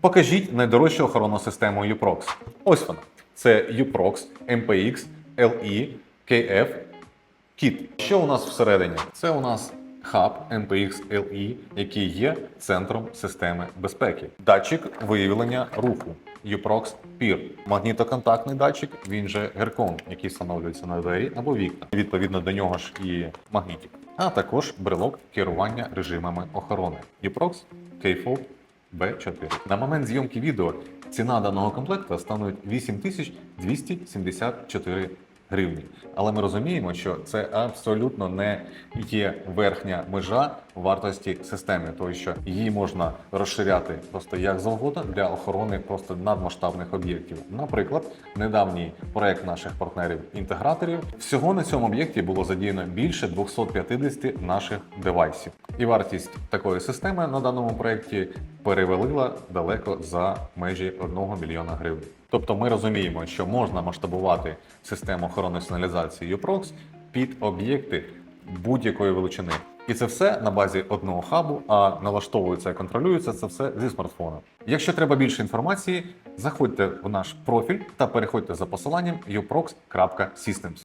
Покажіть найдорожчу охоронну систему UPROX. Ось вона. Це UPROX MPX LE KF Kit. Що у нас всередині? Це у нас хаб MPX LE, який є центром системи безпеки. Датчик виявлення руху UPROX PIR. Магнітоконтактний датчик, він же геркон, який встановлюється на двері або вікна. Відповідно до нього ж і магнітик. А також брелок керування режимами охорони. UPROX K-Fold B4. На момент зйомки відео ціна даного комплекту становить 8274 гривні. Але ми розуміємо, що це абсолютно не є верхня межа вартості системи, тому що її можна розширяти просто як завгодно для охорони просто надмасштабних об'єктів. Наприклад, недавній проект наших партнерів-інтеграторів всього на цьому об'єкті було задіяно більше 250 наших девайсів. І вартість такої системи на даному проєкті перевалила далеко за межі 1 мільйона гривень. Тобто ми розуміємо, що можна масштабувати систему охорони сигналізації UPROX під об'єкти будь-якої величини. І це все на базі одного хабу, а налаштовується і контролюється це все зі смартфона. Якщо треба більше інформації, заходьте в наш профіль та переходьте за посиланням uprox.systems.